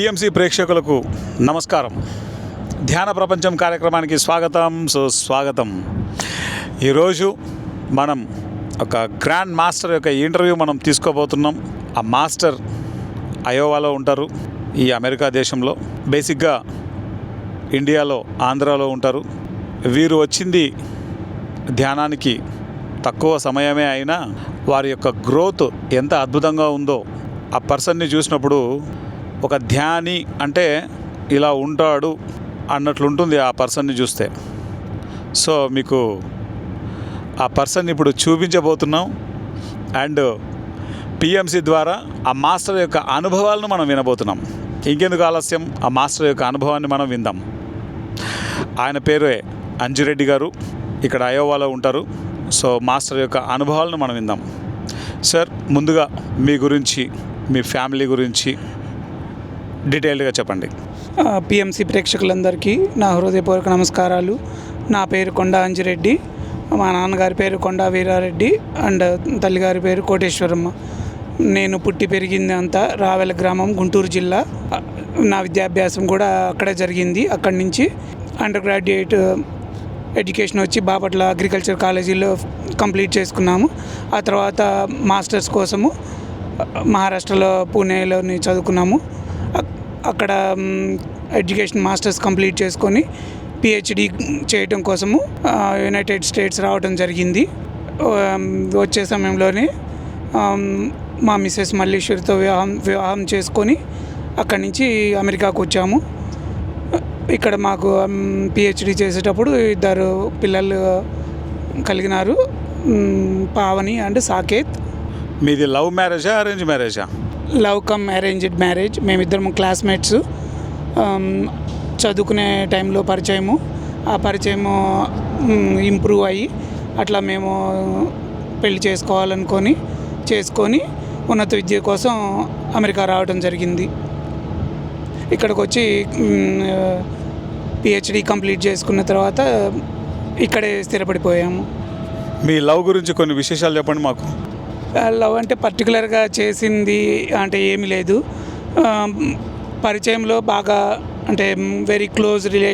PMC ప్రేక్షకులకు నమస్కారం. ధ్యాన ప్రపంచం కార్యక్రమానికి స్వాగతం. సుస్వాగతం ఈరోజు మనం ఒక గ్రాండ్ మాస్టర్ యొక్క ఇంటర్వ్యూ మనం తీసుకోబోతున్నాం. ఆ మాస్టర్ అయోవాలో ఉంటారు. ఈ అమెరికా దేశంలో. బేసిక్గా ఇండియాలో ఆంధ్రాలో ఉంటారు. వీరు వచ్చింది ధ్యానానికి తక్కువ సమయమే అయినా వారి యొక్క గ్రోత్ ఎంత అద్భుతంగా ఉందో ఆ పర్సన్ని చూసినప్పుడు ఒక ధ్యాని అంటే ఇలా ఉంటాడు అన్నట్లుంటుంది ఆ పర్సన్ని చూస్తే. సో మీకు ఆ పర్సన్ ఇప్పుడు చూపించబోతున్నాం. అండ్ పిఎంసి ద్వారా ఆ మాస్టర్ యొక్క అనుభవాలను మనం వినబోతున్నాం. ఇంకెందుకు ఆలస్యం? ఆ మాస్టర్ యొక్క అనుభవాన్ని మనం విందాం. ఆయన పేరే అంజురెడ్డి గారు. ఇక్కడ అయోవాలో ఉంటారు. సో మాస్టర్ యొక్క అనుభవాలను మనం విందాం. సార్ ముందుగా మీ గురించి మీ ఫ్యామిలీ గురించి డీటెయిల్డ్గా చెప్పండి. పిఎంసి ప్రేక్షకులందరికీ నా హృదయపూర్వక నమస్కారాలు. నా పేరు కొండ అంజిరెడ్డి. మా నాన్నగారి పేరు కొండ వీరారెడ్డి అండ్ తల్లిగారి పేరు కోటేశ్వరమ్మ. నేను పుట్టి పెరిగింది అంతా రావెల గ్రామం గుంటూరు జిల్లా. నా విద్యాభ్యాసం కూడా అక్కడే జరిగింది. అక్కడి నుంచి అండర్ గ్రాడ్యుయేట్ ఎడ్యుకేషన్ వచ్చి బాపట్ల అగ్రికల్చర్ కాలేజీలో కంప్లీట్ చేసుకున్నాము. ఆ తర్వాత మాస్టర్స్ కోసము మహారాష్ట్రలో పూణేలోని చదువుకున్నాము. అక్కడ ఎడ్యుకేషన్ మాస్టర్స్ కంప్లీట్ చేసుకొని పిహెచ్డి చేయటం కోసము యునైటెడ్ స్టేట్స్ రావడం జరిగింది. వచ్చే సమయంలోనే మా మిస్సెస్ మల్లీశ్వరితో వివాహం వివాహం చేసుకొని అక్కడి నుంచి అమెరికాకు వచ్చాము. ఇక్కడ మాకు పిహెచ్డి చేసేటప్పుడు ఇద్దరు పిల్లలు కలిగినారు. పావని అండ్ సాకేత్. మీది లవ్ మ్యారేజా అరేంజ్ మ్యారేజా? Love come arranged marriage. మేమిద్దరం క్లాస్మేట్స్. చదువుకునే టైంలో పరిచయము. ఆ పరిచయము ఇంప్రూవ్ అయ్యి అట్లా మేము పెళ్ళి చేసుకోవాలనుకొని చేసుకొని ఉన్నత విద్య కోసం అమెరికా రావడం జరిగింది. ఇక్కడికి వచ్చి పిహెచ్డి కంప్లీట్ చేసుకున్న తర్వాత ఇక్కడే స్థిరపడిపోయాము. మీ లవ్ గురించి కొన్ని విశేషాలు చెప్పండి మాకు. లవ్ అంటే పర్టికులర్గా చేసింది అంటే ఏమీ లేదు. పరిచయంలో బాగా అంటే వెరీ క్లోజ్ రిలే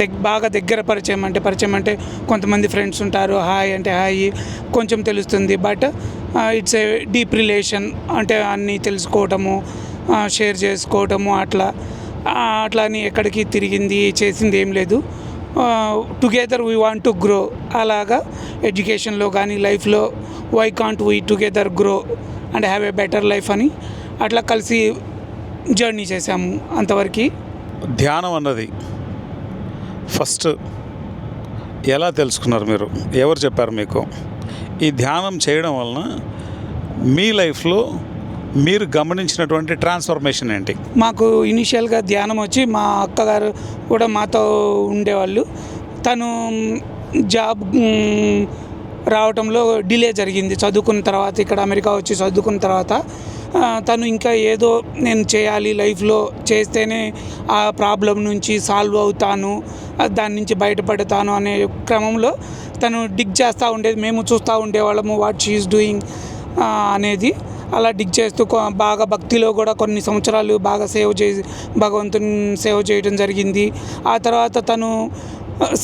దగ్ బాగా దగ్గర పరిచయం అంటే పరిచయం అంటే కొంతమంది ఫ్రెండ్స్ ఉంటారు. హాయ్ అంటే హాయ్ కొంచెం తెలుస్తుంది. But it's a deep relation అంటే అన్నీ తెలుసుకోవటము షేర్ చేసుకోవటము అట్లా. అట్లా అని ఎక్కడికి తిరిగింది చేసింది ఏం లేదు. Together we want to grow అలాగా ఎడ్యుకేషన్లో కానీ లైఫ్లో why can't we together grow and have a better life అని అట్లా కలిసి జర్నీ చేసాము అంతవరకు. ధ్యానం అన్నది ఫస్ట్ ఎలా తెలుసుకున్నారు మీరు? ఎవరు చెప్పారు మీకు? ఈ ధ్యానం చేయడం వలన మీ లైఫ్లో మీరు గమనించినటువంటి ట్రాన్స్ఫర్మేషన్ ఏంటి? మాకు ఇనిషియల్గా ధ్యానం వచ్చి మా అక్కగారు కూడా మాతో ఉండేవాళ్ళు. తను జాబ్ రావటంలో డిలే జరిగింది. చదువుకున్న తర్వాత ఇక్కడ అమెరికా వచ్చి చదువుకున్న తర్వాత తను ఇంకా ఏదో నేను చేయాలి లైఫ్లో చేస్తేనే ఆ ప్రాబ్లం నుంచి సాల్వ్ అవుతాను దాని నుంచి బయటపడతాను అనే క్రమంలో తను డిగ్ చేస్తూ ఉండేది. మేము చూస్తూ ఉండేవాళ్ళము వాట్ షీఈస్ డూయింగ్ అనేది. అలా డిగ్ చేస్తూ బాగా భక్తిలో కూడా కొన్ని సంవత్సరాలు బాగా సేవ్ చేసి భగవంతుని సేవ చేయడం జరిగింది. ఆ తర్వాత తను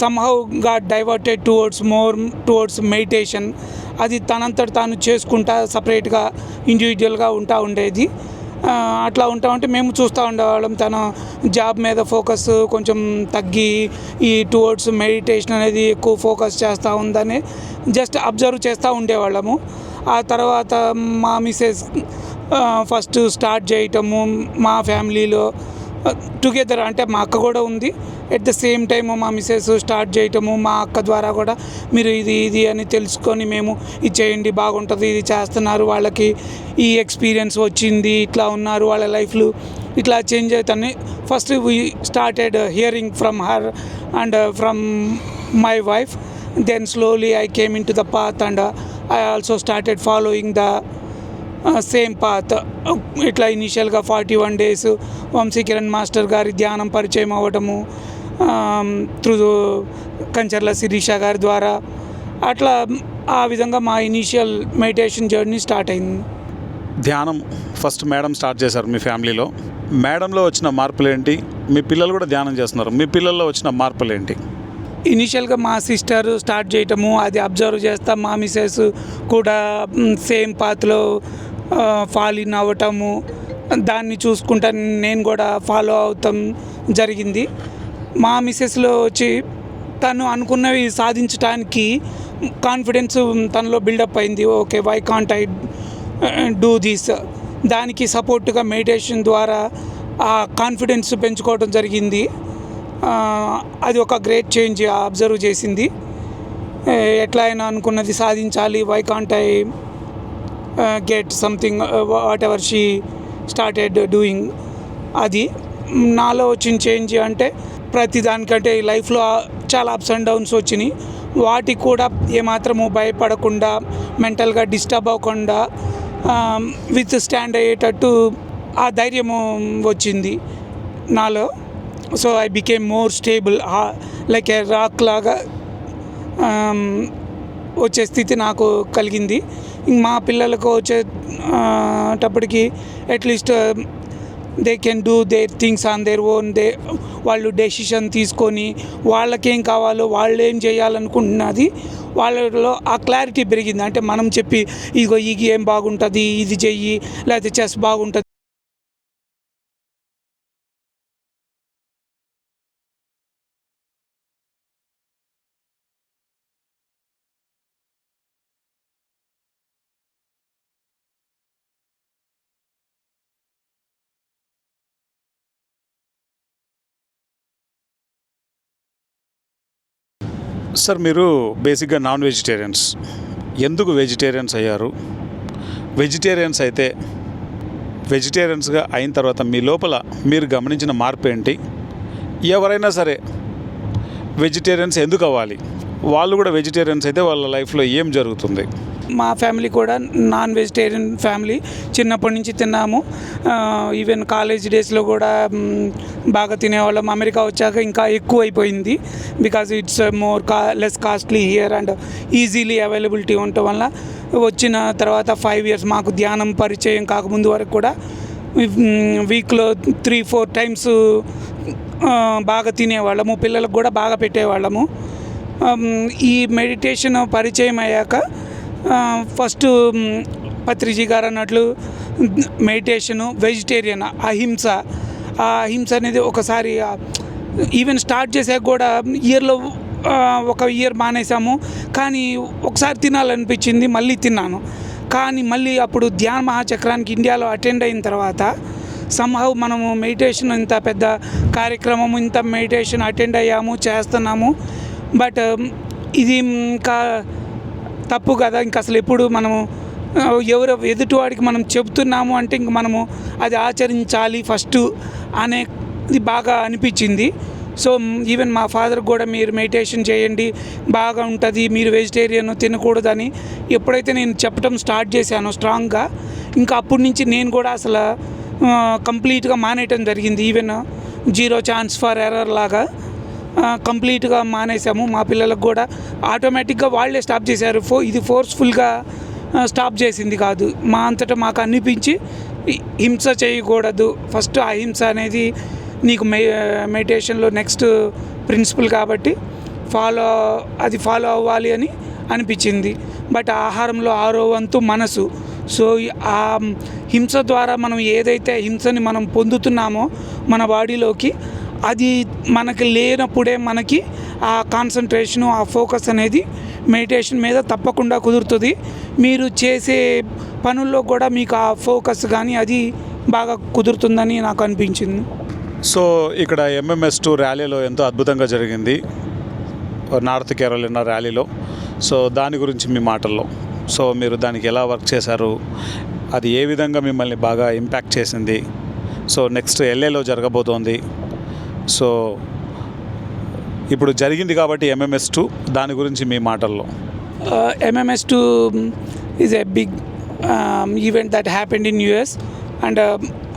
సమ్హౌ గా diverted towards more towards meditation అది తనంతట తాను చేసుకుంటా సపరేట్గా ఇండివిజువల్గా ఉంటా ఉండేది. అట్లా ఉంటా ఉంటే మేము చూస్తూ ఉండేవాళ్ళం. తన జాబ్ మీద ఫోకస్ కొంచెం తగ్గి ఈ టువర్డ్స్ మెడిటేషన్ అనేది ఎక్కువ ఫోకస్ చేస్తూ ఉందని జస్ట్ అబ్జర్వ్ చేస్తూ ఉండేవాళ్ళము. ఆ తర్వాత మా మిసెస్ ఫస్ట్ స్టార్ట్ చేయటము మా ఫ్యామిలీలో టుగెదర్ అంటే మా అక్క కూడా ఉంది. ఎట్ ద సేమ్ టైము మా మిసెస్ స్టార్ట్ చేయటము మా అక్క ద్వారా కూడా మీరు ఇది ఇది అని తెలుసుకొని మేము ఇది చేయండి బాగుంటుంది ఇది చేస్తున్నారు. వాళ్ళకి ఈ ఎక్స్పీరియన్స్ వచ్చింది ఇట్లా ఉన్నారు వాళ్ళ లైఫ్లో ఇట్లా change అవుతాన్ని first we started hearing from her and from my wife then slowly I came in to the path and I also started following the same path ఇట్లా ఇనీషియల్గా forty one days Vamsi Kiran master గారి ధ్యానం పరిచయం అవ్వటము through Kancharla Sirisha గారి ద్వారా. అట్లా ఆ విధంగా మా ఇనీషియల్ మెడిటేషన్ జర్నీ స్టార్ట్ అయింది. ధ్యానం ఫస్ట్ మేడం స్టార్ట్ చేశారు మీ ఫ్యామిలీలో. మేడంలో వచ్చిన మార్పులు ఏంటి మీ పిల్లలు కూడా ధ్యానం చేస్తున్నారు. మీ పిల్లల్లో వచ్చిన మార్పులు ఏంటి ఇనిషియల్గా మా సిస్టర్ స్టార్ట్ చేయటము అది అబ్జర్వ్ చేస్తా మా మిసెస్ కూడా సేమ్ పాత్లో ఫాలో ఇన్ అవ్వటము దాన్ని చూసుకుంటా నేను కూడా ఫాలో అవుతాం జరిగింది. మా మిసెస్లో వచ్చి తను అనుకున్నవి సాధించడానికి కాన్ఫిడెన్స్ తనలో బిల్డప్ అయింది. Okay why can't I do this? దానికి సపోర్ట్గా మెడిటేషన్ ద్వారా ఆ కాన్ఫిడెన్స్ పెంచుకోవడం జరిగింది. అది ఒక గ్రేట్ చేంజ్ అబ్జర్వ్ చేసింది. ఎట్లా అయినా అనుకున్నది సాధించాలి. Why can't I get something whatever she started doing అది నాలో వచ్చిన చేంజ్ అంటే ప్రతి దానికంటే లైఫ్లో చాలా అప్స్ అండ్ డౌన్స్ వచ్చినాయి. వాటికి కూడా ఏమాత్రము భయపడకుండా మెంటల్గా డిస్టర్బ్ అవ్వకుండా విత్ స్టాండ్ అయ్యేటట్టు ఆ ధైర్యము వచ్చింది నాలో. So I became more stable like a rock లాగా వచ్చే స్థితి నాకు కలిగింది. ఇంక మా పిల్లలకు వచ్చేటప్పటికి at least they can do their things on their own they వాళ్ళు డెసిషన్ తీసుకొని వాళ్ళకేం కావాలో వాళ్ళు ఏం చేయాలనుకుంటున్నది వాళ్ళలో ఆ క్లారిటీ పెరిగింది. అంటే మనం చెప్పి ఇదిగో ఈ గేమ్ బాగుంటుంది? ఇది చెయ్యి. లేకపోతే చెస్ బాగుంటుంది. సార్ మీరు బేసిక్గా నాన్ వెజిటేరియన్స్ ఎందుకు వెజిటేరియన్స్ అయ్యారు? వెజిటేరియన్స్ అయితే వెజిటేరియన్స్గా అయిన తర్వాత మీ లోపల మీరు గమనించిన మార్పు ఏంటి? ఎవరైనా సరే వెజిటేరియన్స్ ఎందుకు అవ్వాలి? వాళ్ళు కూడా వెజిటేరియన్స్ అయితే వాళ్ళ లైఫ్లో ఏం జరుగుతుంది? మా ఫ్యామిలీ కూడా నాన్ వెజిటేరియన్ ఫ్యామిలీ చిన్నప్పటి నుంచి తిన్నాము. ఈవెన్ కాలేజ్ డేస్లో కూడా బాగా తినేవాళ్ళం. అమెరికా వచ్చాక ఇంకా ఎక్కువ అయిపోయింది బికాజ్ ఇట్స్ మోర్ కా less costly here and easily availability ఉండటం వల్ల వచ్చిన తర్వాత ఫైవ్ ఇయర్స్ మాకు ధ్యానం పరిచయం కాకముందు వరకు కూడా వీక్లో త్రీ ఫోర్ టైమ్స్ బాగా తినేవాళ్ళము. పిల్లలకు కూడా బాగా పెట్టేవాళ్ళము. ఈ మెడిటేషన్ పరిచయం అయ్యాక ఫస్ట్ పత్రిజీ గారు అన్నట్లు మెడిటేషను వెజిటేరియన్ అహింస. ఆ అహింస అనేది ఒకసారి ఈవెన్ స్టార్ట్ చేసాక కూడా ఇయర్లో ఒక ఇయర్ మానేసాము. కానీ ఒకసారి తినాలనిపించింది మళ్ళీ తిన్నాను. కానీ మళ్ళీ అప్పుడు ధ్యాన మహాచక్రానికి ఇండియాలో అటెండ్ అయిన తర్వాత సంహవ్ మనము మెడిటేషన్ ఇంత పెద్ద కార్యక్రమం ఇంత మెడిటేషన్ అటెండ్ అయ్యాము చేస్తున్నాము. బట్ ఇది ఇంకా తప్పు కదా ఇంకా అసలు ఎప్పుడు మనము ఎవరు ఎదుటివాడికి మనం చెబుతున్నాము అంటే ఇంక మనము అది ఆచరించాలి ఫస్ట్ అనేది బాగా అనిపించింది. సో ఈవెన్ మా ఫాదర్ కూడా మీరు మెడిటేషన్ చేయండి బాగా ఉంటుంది మీరు వెజిటేరియన్ తినకూడదని ఎప్పుడైతే నేను చెప్పడం స్టార్ట్ చేశానో స్ట్రాంగ్గా ఇంకా అప్పటి నుంచి నేను కూడా అసలు కంప్లీట్గా మానేయటం జరిగింది. Even zero chance for error లాగా. కంప్లీట్గా మానేసాము మా పిల్లలకు కూడా ఆటోమేటిక్గా వాళ్ళే స్టాప్ చేశారు. ఫో ఇది ఫోర్స్ఫుల్గా స్టాప్ చేసింది కాదు. మా అంతటా మాకు అనిపించి హింస చేయకూడదు. ఫస్ట్ అహింస అనేది నీకు మె మెడిటేషన్లో నెక్స్ట్ ప్రిన్సిపల్ కాబట్టి ఫాలో అది ఫాలో అవ్వాలి అని అనిపించింది. బట్ ఆహారంలో ఆరో వంతు మనసు. సో ఆ హింస ద్వారా మనం ఏదైతే హింసని మనం పొందుతున్నామో మన బాడీలోకి అది మనకి లేనప్పుడే మనకి ఆ కాన్సన్ట్రేషను ఆ ఫోకస్ అనేది మెడిటేషన్ మీద తప్పకుండా కుదురుతుంది. మీరు చేసే పనుల్లో కూడా మీకు ఆ ఫోకస్ కానీ అది బాగా కుదురుతుందని నాకు అనిపించింది. సో ఇక్కడ ఎంఎంఎస్ టూ ర్యాలీలో ఎంతో అద్భుతంగా జరిగింది. నార్త్ కేరళ ర్యాలీలో సో దాని గురించి మీ మాటల్లో. సో మీరు దానికి ఎలా వర్క్ చేశారు? అది ఏ విధంగా మిమ్మల్ని బాగా ఇంపాక్ట్ చేసింది? సో నెక్స్ట్ ఎల్ఏలో జరగబోతోంది. సో ఇప్పుడు జరిగింది కాబట్టి ఎంఎంఎస్ టూ దాని గురించి మీ మాటల్లో. MMS two is a big event that happened in US and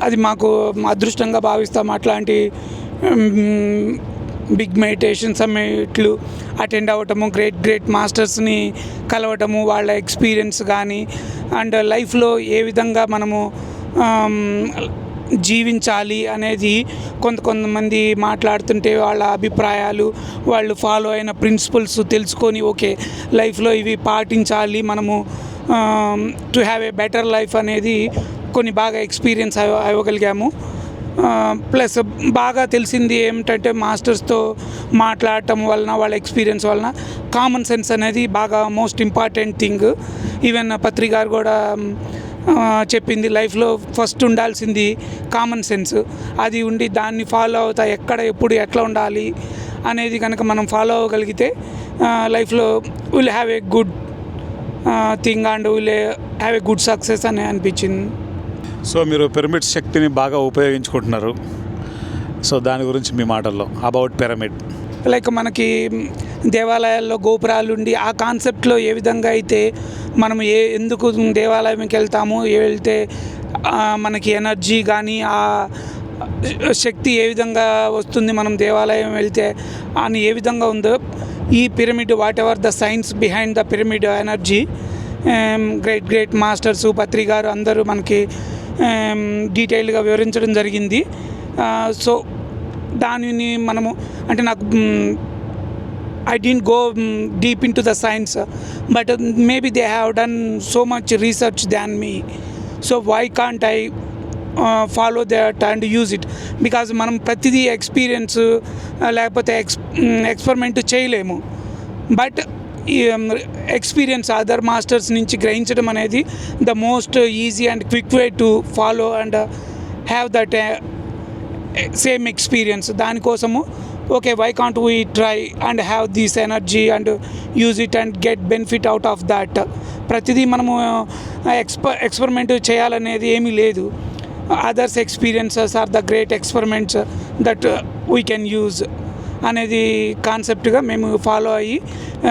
అది మాకు um, అదృష్టంగా భావిస్తాం. అట్లాంటి బిగ్ మెడిటేషన్ సమ్మిట్లు అటెండ్ అవ్వటము గ్రేట్ గ్రేట్ మాస్టర్స్ని కలవటము వాళ్ళ ఎక్స్పీరియన్స్ కానీ అండ్ లైఫ్లో ఏ విధంగా మనము um, జీవించాలి అనేది కొంత కొంతమంది మాట్లాడుతుంటే వాళ్ళ అభిప్రాయాలు వాళ్ళు ఫాలో అయిన ప్రిన్సిపల్స్ తెలుసుకొని ఓకే లైఫ్లో ఇవి పాటించాలి మనము to have a better life అనేది కొన్ని బాగా ఎక్స్పీరియన్స్ అవ్వగలిగాము. ప్లస్ బాగా తెలిసింది ఏమిటంటే మాస్టర్స్తో మాట్లాడటం వలన వాళ్ళ ఎక్స్పీరియన్స్ వలన కామన్ సెన్స్ అనేది బాగా most important thing even Patri గారు కూడా చెప్పింది లైఫ్లో ఫస్ట్ ఉండాల్సింది కామన్ సెన్స్. అది ఉండి దాన్ని ఫాలో అవుతా ఎక్కడ ఎప్పుడు ఎట్లా ఉండాలి అనేది కనుక మనం ఫాలో అవ్వగలిగితే లైఫ్లో will have a good thing and will have a good success అని అనిపించింది. సో మీరు పిరమిడ్ శక్తిని బాగా ఉపయోగించుకుంటున్నారు. సో దాని గురించి మీ మాటల్లో అబౌట్ పిరమిడ్ లైక్ మనకి దేవాలయాల్లో గోపురాలు ఉండి ఆ కాన్సెప్ట్లో ఏ విధంగా అయితే మనం ఏ ఎందుకు దేవాలయంకి వెళ్తాము ఏ వెళ్తే మనకి ఎనర్జీ కానీ ఆ శక్తి ఏ విధంగా వస్తుంది మనం దేవాలయం వెళ్తే అని ఏ విధంగా ఉందో ఈ pyramid whatever the science behind the pyramid energy great great masters Patri గారు అందరూ మనకి డీటెయిల్గా వివరించడం జరిగింది. సో దానిని మనము అంటే నాకు I didn't go deep in to the science but maybe they have done so much research than me so why can't I follow that and use it because మనం ప్రతిదీ ఎక్స్పీరియన్స్ లేకపోతే ఎక్స్ ఎక్స్పెరిమెంట్ చేయలేము. But experience other masters నుంచి గ్రహించడం అనేది the most easy and quick way to follow and have that Eh, same experience దానికోసము okay why can't we try and have this energy and use it and get benefit out of that ప్రతిదీ మనము eh, ఎక్స్ప experiment చేయాలనేది ఏమీ లేదు. Others experiences are the great experiments that we can use అనేది కాన్సెప్ట్గా మేము ఫాలో అయ్యి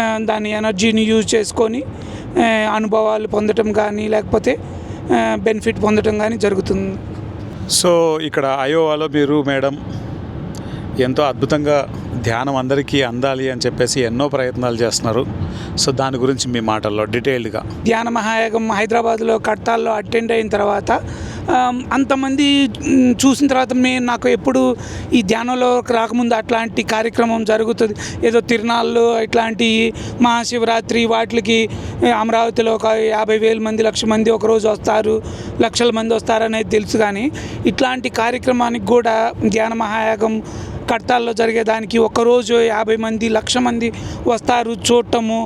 eh, దాని ఎనర్జీని యూజ్ చేసుకొని అనుభవాలు పొందటం కానీ లేకపోతే బెనిఫిట్ పొందటం కానీ జరుగుతుంది. సో ఇక్కడ అయోవాలో మీరు మేడం ఎంతో అద్భుతంగా ధ్యానం అందరికీ అందాలి అని చెప్పేసి ఎన్నో ప్రయత్నాలు చేస్తున్నారు. సో దాని గురించి మీ మాటల్లో డీటెయిల్డ్గా. ధ్యాన మహాయాగం హైదరాబాద్లో కట్టాల్లో అటెండ్ అయిన తర్వాత అంతమంది చూసిన తర్వాత మేము నాకు ఎప్పుడు ఈ ధ్యానంలో రాకముందు అట్లాంటి కార్యక్రమం జరుగుతుంది. ఏదో తిరునాళ్ళు ఇట్లాంటి మహాశివరాత్రి వాటికి అమరావతిలో ఒక యాభై వేల మంది లక్ష మంది ఒకరోజు వస్తారు లక్షల మంది వస్తారనేది తెలుసు కానీ ఇట్లాంటి కార్యక్రమానికి కూడా ధ్యాన మహాయాగం కట్టాల్లో జరిగేదానికి ఒకరోజు యాభై మంది లక్ష మంది వస్తారు చూడటము.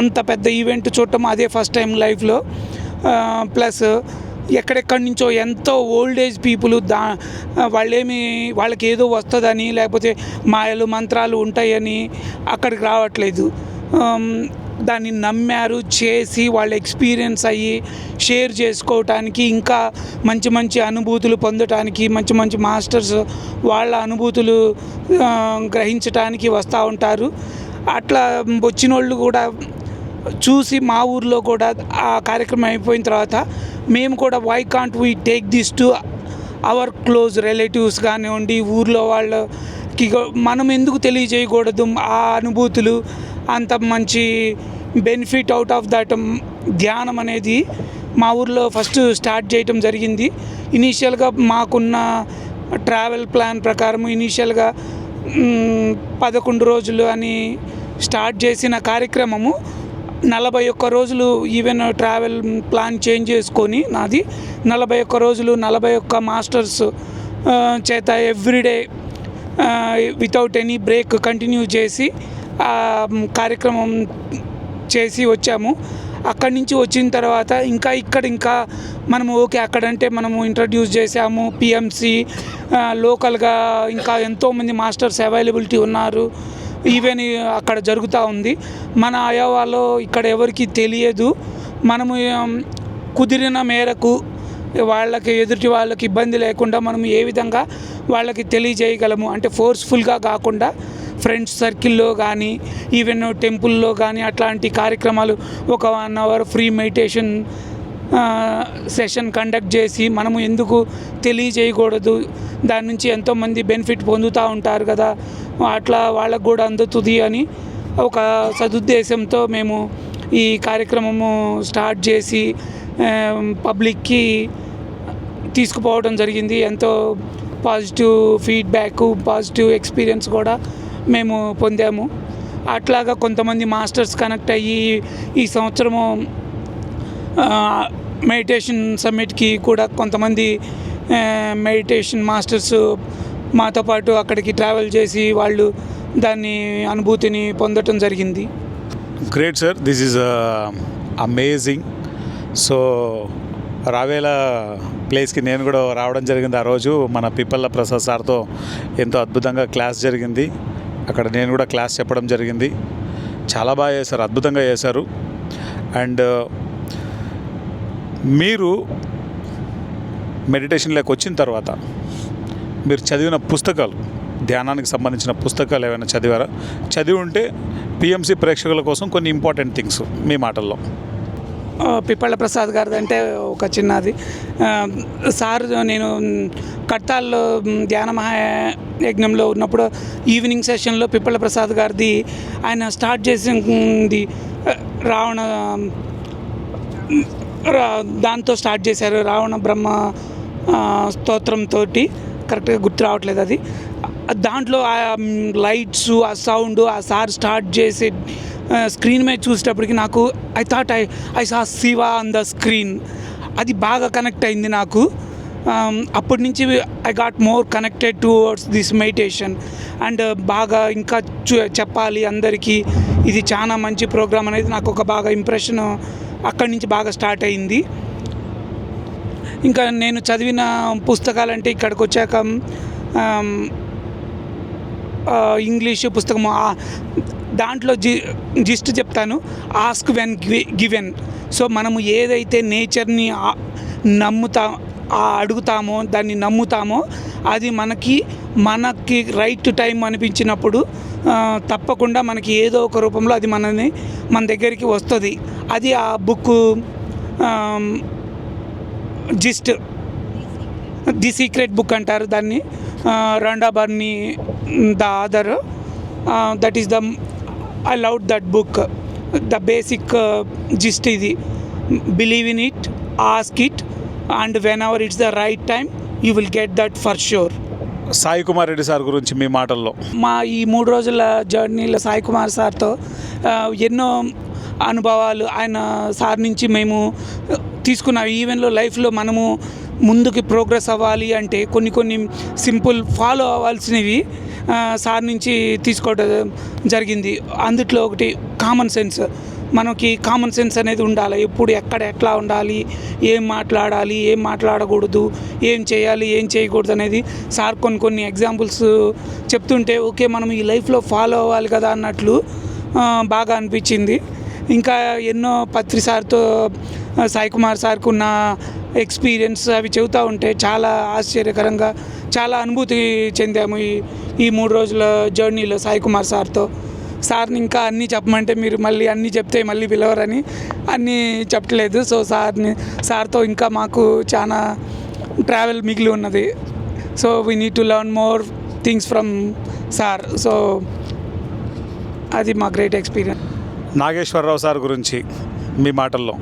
అంత పెద్ద ఈవెంట్ చూడటము అదే ఫస్ట్ టైం లైఫ్లో. ప్లస్ ఎక్కడెక్కడి నుంచో ఎంతో ఓల్డ్ ఏజ్ పీపుల్ దా వాళ్ళేమి వాళ్ళకి ఏదో వస్తుందని లేకపోతే మాయలు మంత్రాలు ఉంటాయని అక్కడికి రావట్లేదు. దాన్ని నమ్మారు చేసి వాళ్ళ ఎక్స్పీరియన్స్ అయ్యి షేర్ చేసుకోవటానికి ఇంకా మంచి మంచి అనుభూతులు పొందటానికి మంచి మంచి మాస్టర్స్ వాళ్ళ అనుభూతులు గ్రహించటానికి వస్తూ ఉంటారు. అట్లా వచ్చిన వాళ్ళు కూడా చూసి మా ఊర్లో కూడా ఆ కార్యక్రమం అయిపోయిన తర్వాత మేము కూడా why can't we take this to our close relatives కానివ్వండి ఊర్లో వాళ్ళకి మనం ఎందుకు తెలియజేయకూడదు? ఆ అనుభూతులు అంత మంచి బెనిఫిట్ అవుట్ ఆఫ్ దట్ ధ్యానం అనేది మా ఊర్లో ఫస్ట్ స్టార్ట్ చేయటం జరిగింది. ఇనీషియల్గా మాకున్న ట్రావెల్ ప్లాన్ ప్రకారం ఇనీషియల్గా పదకొండు రోజులు అని స్టార్ట్ చేసిన కార్యక్రమము నలభై ఒక్క రోజులు ఈవెన్ ట్రావెల్ ప్లాన్ చేంజ్ చేసుకొని నాది నలభై ఒక్క రోజులు నలభై ఒక్క మాస్టర్స్ చేత everyday without any break continue చేసి కార్యక్రమం చేసి వచ్చాము. అక్కడి నుంచి వచ్చిన తర్వాత ఇంకా ఇక్కడ ఇంకా మనము ఓకే అక్కడంటే మనము ఇంట్రడ్యూస్ చేసాము పిఎంసి లోకల్గా ఇంకా ఎంతోమంది మాస్టర్స్ అవైలబిలిటీ ఉన్నారు. ఈవెన్ అక్కడ జరుగుతూ ఉంది. మన అయోవాలో ఇక్కడ ఎవరికి తెలియదు. మనము కుదిరిన మేరకు వాళ్ళకి ఎదుటి వాళ్ళకి ఇబ్బంది లేకుండా మనం ఏ విధంగా వాళ్ళకి తెలియజేయగలము? అంటే ఫోర్స్ఫుల్గా కాకుండా ఫ్రెండ్స్ సర్కిల్లో కానీ ఈవెన్ టెంపుల్లో కానీ అట్లాంటి కార్యక్రమాలు ఒక one hour free meditation session conduct చేసి మనము ఎందుకు తెలియజేయకూడదు? దాని నుంచి ఎంతోమంది బెనిఫిట్ పొందుతూ ఉంటారు కదా. అట్లా వాళ్ళకు కూడా అందుతుంది అని ఒక సదుద్దేశంతో మేము ఈ కార్యక్రమము స్టార్ట్ చేసి పబ్లిక్కి తీసుకుపోవడం జరిగింది. ఎంతో పాజిటివ్ ఫీడ్బ్యాక్ పాజిటివ్ ఎక్స్పీరియన్స్ కూడా మేము పొందాము. అట్లాగా కొంతమంది మాస్టర్స్ కనెక్ట్ అయ్యి ఈ సంవత్సరము మెడిటేషన్ సమ్మిట్కి కూడా కొంతమంది మెడిటేషన్ మాస్టర్స్ మాతో పాటు అక్కడికి ట్రావెల్ చేసి వాళ్ళు దాన్ని అనుభూతిని పొందటం జరిగింది. Great sir this is amazing so Ravela ప్లేస్కి నేను కూడా రావడం జరిగింది ఆ రోజు. మన పిప్పల్ల ప్రసాద్ సార్తో ఎంతో అద్భుతంగా క్లాస్ జరిగింది. అక్కడ నేను కూడా క్లాస్ చెప్పడం జరిగింది. చాలా బాగా చేశారు. అద్భుతంగా చేశారు. అండ్ మీరు మెడిటేషన్లోకి వచ్చిన తర్వాత మీరు చదివిన పుస్తకాలు ధ్యానానికి సంబంధించిన పుస్తకాలు ఏమైనా చదివారా? చదివి ఉంటే పిఎంసి ప్రేక్షకుల కోసం కొన్ని ఇంపార్టెంట్ థింగ్స్ మీ మాటల్లో. పిప్పళ్ళ ప్రసాద్ గారిది అంటే ఒక చిన్నది. సార్ నేను కట్టాల్లో ధ్యాన మహాయజ్ఞంలో ఉన్నప్పుడు ఈవినింగ్ సెషన్లో పిప్పళ్ళ ప్రసాద్ గారిది ఆయన స్టార్ట్ చేసింది రావణ దాంతో స్టార్ట్ చేశారు రావణ బ్రహ్మ స్తోత్రంతో కరెక్ట్గా గుర్తు రావట్లేదు అది. దాంట్లో ఆ లైట్స్ ఆ సౌండ్ ఆ సార్ స్టార్ట్ చేసే స్క్రీన్ మీద చూసేటప్పటికి నాకు I thought I I saw Shiva on the screen అది బాగా కనెక్ట్ అయింది నాకు. అప్పటి నుంచి I got more connected towards this meditation and బాగా ఇంకా చూ- చెప్పాలి అందరికీ. ఇది చాలా మంచి ప్రోగ్రామ్ అనేది నాకు ఒక బాగా ఇంప్రెషన్ అక్కడి నుంచి బాగా స్టార్ట్ అయింది. ఇంకా నేను చదివిన పుస్తకాలంటే ఇక్కడికి వచ్చాక ఇంగ్లీషు పుస్తకము దాంట్లో జి జిస్ట్ చెప్తాను. ఆస్క్ వెన్ గివెన్ సో మనము ఏదైతే నేచర్ని నమ్ముతా అడుగుతామో దాన్ని నమ్ముతామో అది మనకి మనకి రైట్ టైం అనిపించినప్పుడు తప్పకుండా మనకి ఏదో ఒక రూపంలో అది మనని మన దగ్గరికి వస్తుంది. అది ఆ book gist the secret book అంటారు దాన్ని Rhonda Byrne the author that is the I love that book. The basic gist ఇది. Believe in it ask it and whenever it's the right time you will get that for sure Sai Kumar Reddy sir గురించి మీ మాటల్లో. మా ఈ మూడు రోజుల జర్నీలో సాయి కుమార్ సార్తో ఎన్నో అనుభవాలు ఆయన సార్ నుంచి మేము తీసుకున్న ఈవెన్లో లైఫ్లో మనము ముందుకు ప్రోగ్రెస్ అవ్వాలి అంటే కొన్ని కొన్ని సింపుల్ ఫాలో అవ్వాల్సినవి సార్ నుంచి తీసుకోవడం జరిగింది. అందుట్లో ఒకటి కామన్ సెన్స్. మనకి కామన్ సెన్స్ అనేది ఉండాలి. ఎప్పుడు ఎక్కడ ఎట్లా ఉండాలి ఏం మాట్లాడాలి ఏం మాట్లాడకూడదు ఏం చేయాలి ఏం చేయకూడదు అనేది సార్ కొన్ని కొన్ని ఎగ్జాంపుల్స్ చెప్తుంటే ఓకే మనం ఈ లైఫ్లో ఫాలో అవ్వాలి కదా అన్నట్లు బాగా అనిపించింది. ఇంకా ఎన్నో పత్రి సార్తో సాయికుమార్ సాయి కుమార్ సార్కు ఉన్న ఎక్స్పీరియన్స్ అవి చెబుతూ ఉంటే చాలా ఆశ్చర్యకరంగా చాలా అనుభూతి చెందాము ఈ ఈ మూడు రోజుల జర్నీలో సాయి కుమార్ సార్తో. సార్ని ఇంకా అన్నీ చెప్పమంటే మీరు మళ్ళీ అన్నీ చెప్తే మళ్ళీ పిలవరని అన్నీ చెప్పట్లేదు సో సార్ని సార్తో ఇంకా మాకు చాలా ట్రావెల్ మిగిలి ఉన్నది. So we need to learn more things from sir. So అది మా గ్రేట్ ఎక్స్పీరియన్స్ నాగేశ్వరరావు సార్ గురించి మీ మాటల్లో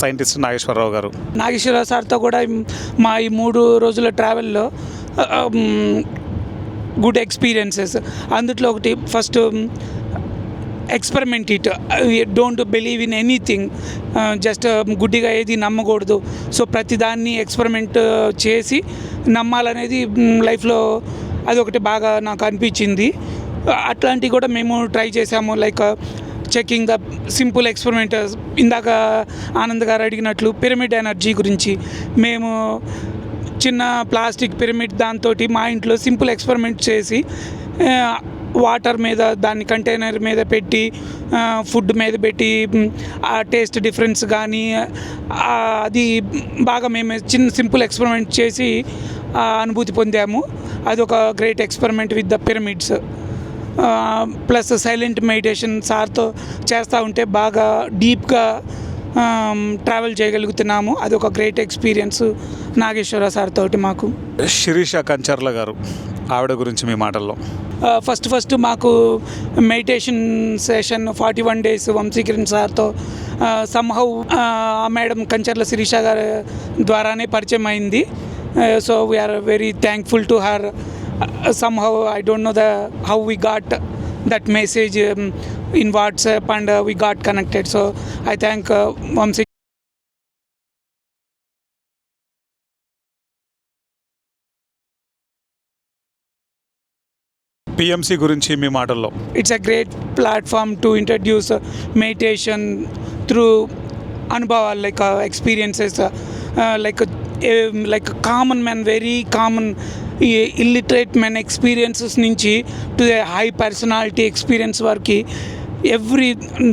సైంటిస్ట్ నాగేశ్వరరావు గారు. నాగేశ్వరరావు సార్తో కూడా మా ఈ మూడు రోజుల ట్రావెల్లో గుడ్ ఎక్స్పీరియన్సెస్ అందుట్లో ఒకటి first experiment it don't believe in anything just గుడ్డిగా ఏది నమ్మకూడదు. సో ప్రతిదాన్ని ఎక్స్పెరిమెంట్ uh, చేసి నమ్మాలనేది లైఫ్లో అది ఒకటి బాగా నాకు అనిపించింది. అట్లాంటివి కూడా మేము ట్రై చేసాము like checking the simple experiment ఇందాక ఆనంద్ గారు అడిగినట్లు పిరమిడ్ ఎనర్జీ గురించి. మేము చిన్న ప్లాస్టిక్ పిరమిడ్ దాంతో మా ఇంట్లో సింపుల్ ఎక్స్పెరిమెంట్ చేసి uh, వాటర్ మీద దాన్ని కంటైనర్ మీద పెట్టి ఫుడ్ మీద పెట్టి ఆ టేస్ట్ డిఫరెన్స్ కానీ అది బాగా మేము చిన్న సింపుల్ ఎక్స్పెరిమెంట్ చేసి అనుభూతి పొందాము. అది ఒక great experiment with the pyramids plus silent meditation సార్తో చేస్తూ ఉంటే బాగా డీప్గా ట్రావెల్ చేయగలుగుతున్నాము. అది ఒక గ్రేట్ ఎక్స్పీరియన్స్ నాగేశ్వర సార్ తోటి మాకు. శిరీష కంచర్ల గారు ఆవిడ గురించి మీ మాటల్లో. ఫస్ట్ ఫస్ట్ మాకు meditation session forty one days Vamsi Kiran సార్తో సంహౌ ఆ మేడం కంచర్ల శిరీష గారి ద్వారానే పరిచయం అయింది. are very thankful to her. Uh, somehow I don't know the how we got that message um, in WhatsApp and uh, we got connected. So I thank uh, Vamsi. PMC గురించి మీ మాటల్లో It's a great platform to introduce uh, meditation through anubhava like uh, experiences uh, uh, like a, ఈ like men experiences నుంచి to the high personality experience వరకు every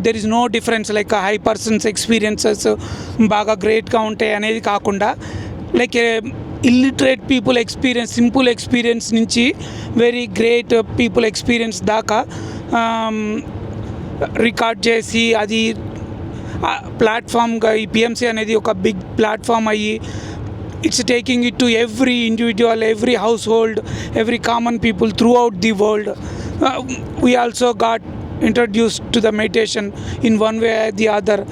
there is no difference like high persons experiences బాగా గ్రేట్గా ఉంటాయి అనేది కాకుండా like illiterate people experience simple experience నుంచి very great people experience దాకా రికార్డ్ చేసి అది ప్లాట్ఫామ్గా ఈ పిఎంసీ అనేది ఒక బిగ్ ప్లాట్ఫామ్ అయ్యి it's taking it to every individual every household every common people throughout the world we also got introduce to the meditation in one way the other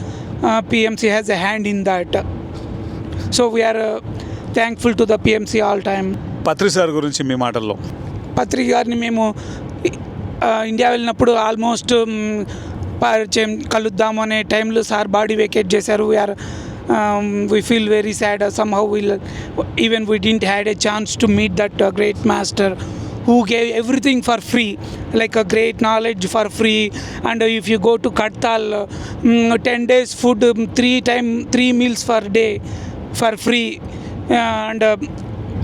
PMC has a hand in that so we're thankful to the PMC all time Patri sir గురించి మీ మాటల్లో. పత్రిక గారిని మేము India వెళ్ళినప్పుడు almost మ్, పరిచయం కలుద్దాం అనే టైంలో సార్ బాడీ వెకేట్ చేశారు. We're um, we feel very sad uh, somehow we even we didn't had a chance to meet that uh, great master who gave everything for free like a great knowledge for free and uh, if you go to Kartal uh, mm, 10 days food um, three time three meals per day for free uh, and uh,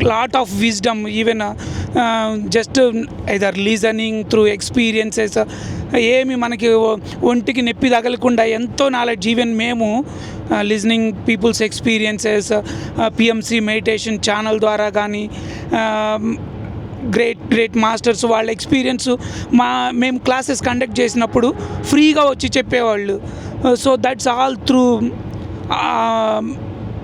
lot of wisdom even uh, uh, just uh, either listening through experiences uh, ఏమి మనకి ఒంటికి నొప్పి తగలకుండా ఎంతో knowledge even మేము listening peoples experiences PMC meditation channel ద్వారా కానీ great great masters వాళ్ళ ఎక్స్పీరియన్స్ మా మేము క్లాసెస్ కండక్ట్ చేసినప్పుడు ఫ్రీగా వచ్చి చెప్పేవాళ్ళు. So that's all through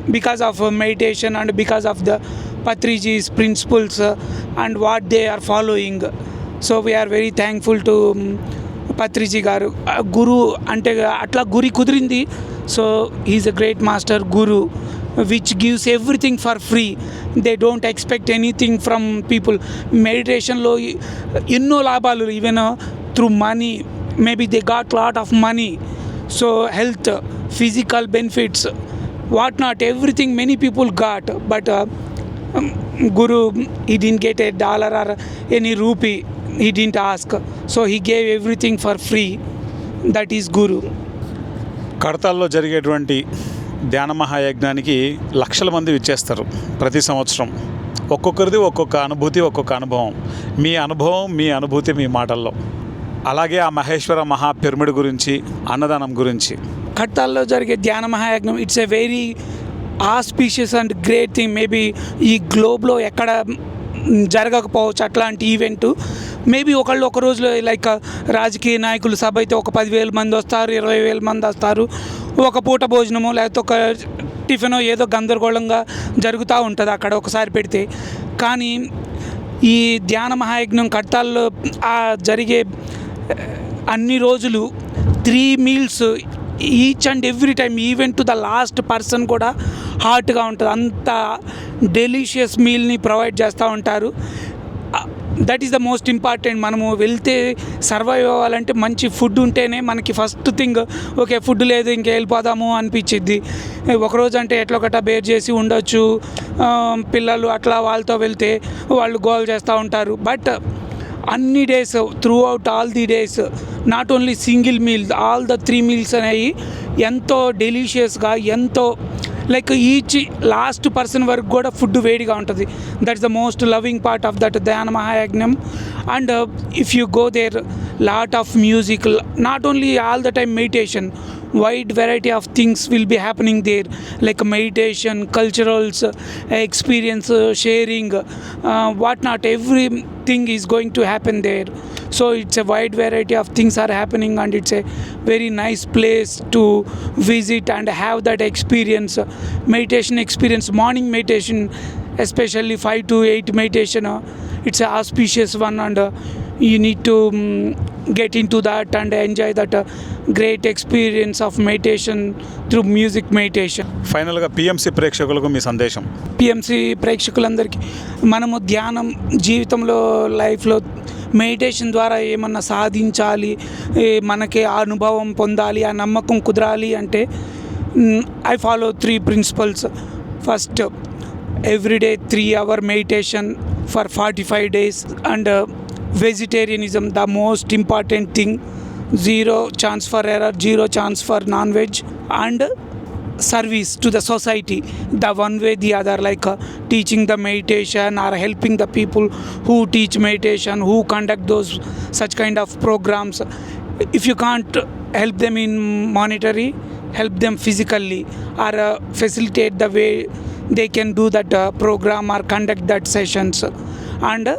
because of meditation and because of the Patriji's principles and what they are following so we're very thankful to Patriji గారు గురు అంటే అట్లా గురి కుదిరింది so is a great master guru which gives everything for free they don't expect anything from people మెడిటేషన్లో ఎన్నో లాభాలు even through money maybe they got lot of money so health physical benefits what not everything many people got but guru he didn't get a dollar or any rupee he didn't ask so he gave everything for free that is guru కడతాల్లో జరిగేటువంటి ధ్యాన మహాయజ్ఞానికి లక్షల మంది విచ్చేస్తారు ప్రతి సంవత్సరం. ఒక్కొక్కరిది ఒక్కొక్క అనుభూతి ఒక్కొక్క అనుభవం. మీ అనుభవం మీ అనుభూతి మీ మాటల్లో. అలాగే ఆ మహేశ్వర మహా పిరమిడ్ గురించి అన్నదానం గురించి. కట్టాల్లో జరిగే ధ్యాన మహాయజ్ఞం it's a very auspicious and great thing maybe ఈ గ్లోబ్లో ఎక్కడ జరగకపోవచ్చు అట్లాంటి ఈవెంట్ మేబీ ఒకళ్ళు ఒక రోజులో లైక్ రాజకీయ నాయకులు సభ అయితే ఒక పదివేల మంది వస్తారు ఇరవై వేల మంది వస్తారు. ఒక పూట భోజనము లేకపోతే ఒక టిఫిన్ ఏదో గందరగోళంగా జరుగుతూ ఉంటుంది అక్కడ ఒకసారి పెడితే. కానీ ఈ ధ్యాన మహాయజ్ఞం కట్టాల్లో ఆ జరిగే అన్ని రోజులు three meals each and every time even to the last person కూడా హార్ట్గా ఉంటుంది. అంత డెలిషియస్ మీల్ని ప్రొవైడ్ చేస్తూ ఉంటారు. That is the most important మనము వెళ్తే సర్వైవ్ అవ్వాలంటే మంచి ఫుడ్ ఉంటేనే మనకి ఫస్ట్ థింగ్ ఓకే ఫుడ్ లేదు ఇంక వెళ్ళిపోదాము అనిపించిద్ది. ఒకరోజు అంటే ఎట్లా ఒకట బేర్ చేసి ఉండొచ్చు. పిల్లలు అట్లా వాళ్ళతో వెళ్తే వాళ్ళు గోల్ చేస్తూ ఉంటారు. బట్ అన్ని days throughout all the days not only single meal all the three meals అనేవి ఎంతో డెలిషియస్గా ఎంతో లైక్ ఈచ్ లాస్ట్ పర్సన్ వరకు కూడా ఫుడ్ వేడిగా ఉంటుంది. That is the most loving part of that ధ్యాన మహాయజ్ఞం and if you go there lot of music not only all the time meditation wide variety of things will be happening there like meditation culturals experience sharing what not every thing is going to happen there so it's a wide variety of things are happening and it's a very nice place to visit and have that experience meditation experience morning meditation especially five to eight meditation it's auspicious one and you need to get in to that and enjoy that great experience of meditation through music meditation ఫైనల్గా PMC ప్రేక్షకులకు మీ సందేశం. PMC ప్రేక్షకులందరికీ మనము ధ్యానం జీవితంలో లైఫ్లో meditation ద్వారా ఏమన్నా సాధించాలి ఏ మనకి ఆ అనుభవం పొందాలి ఆ నమ్మకం కుదరాలి అంటే I follow three principles first everyday three hour meditation for forty five days and vegetarianism the most important thing zero chance for error zero chance for non veg and service to the society. The one way the other like uh, teaching the meditation or helping the people who teach meditation who conduct those such kind of programs. If you can't help them in monetary help them physically or uh, facilitate the way they can do that uh, program or conduct that sessions. And uh,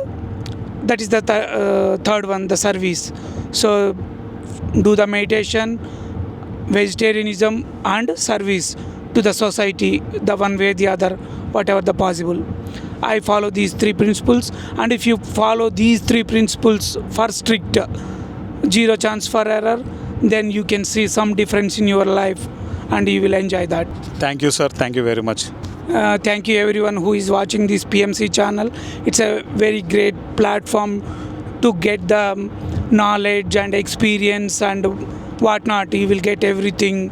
that is the th- uh, third one the service. So do the meditation vegetarianism and service to the society, the one way the other, whatever the possible. I follow these three principles, and if you follow these three principles for strict zero chance for error, then you can see some difference in your life and you will enjoy that. Thank you, sir. Thank you very much. Uh, thank you, everyone who is watching this PMC channel. It's a very great platform to get the knowledge and experience and what not you will get everything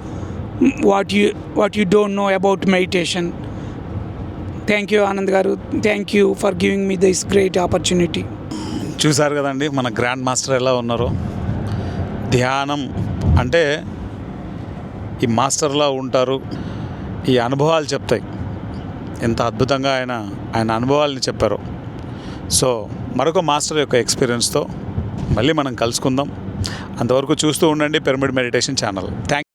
what you what you don't know about meditation thank you Anand garu thank you for giving me this great opportunity చూసారు కదండి మన grand master ఎలా ఉన్నారు. ధ్యానం అంటే ఈ మాస్టర్లా ఉంటారు ఈ అనుభవాలు చెప్తాయి. ఎంత అద్భుతంగా ఆయన ఆయన అనుభవాలని చెప్పారు. సో మరొక మాస్టర్ యొక్క ఎక్స్పీరియన్స్తో మళ్ళీ మనం కలుసుకుందాం. అంతవరకు చూస్తూ ఉండండి పిరమిడ్ మెడిటేషన్ ఛానల్. థ్యాంక్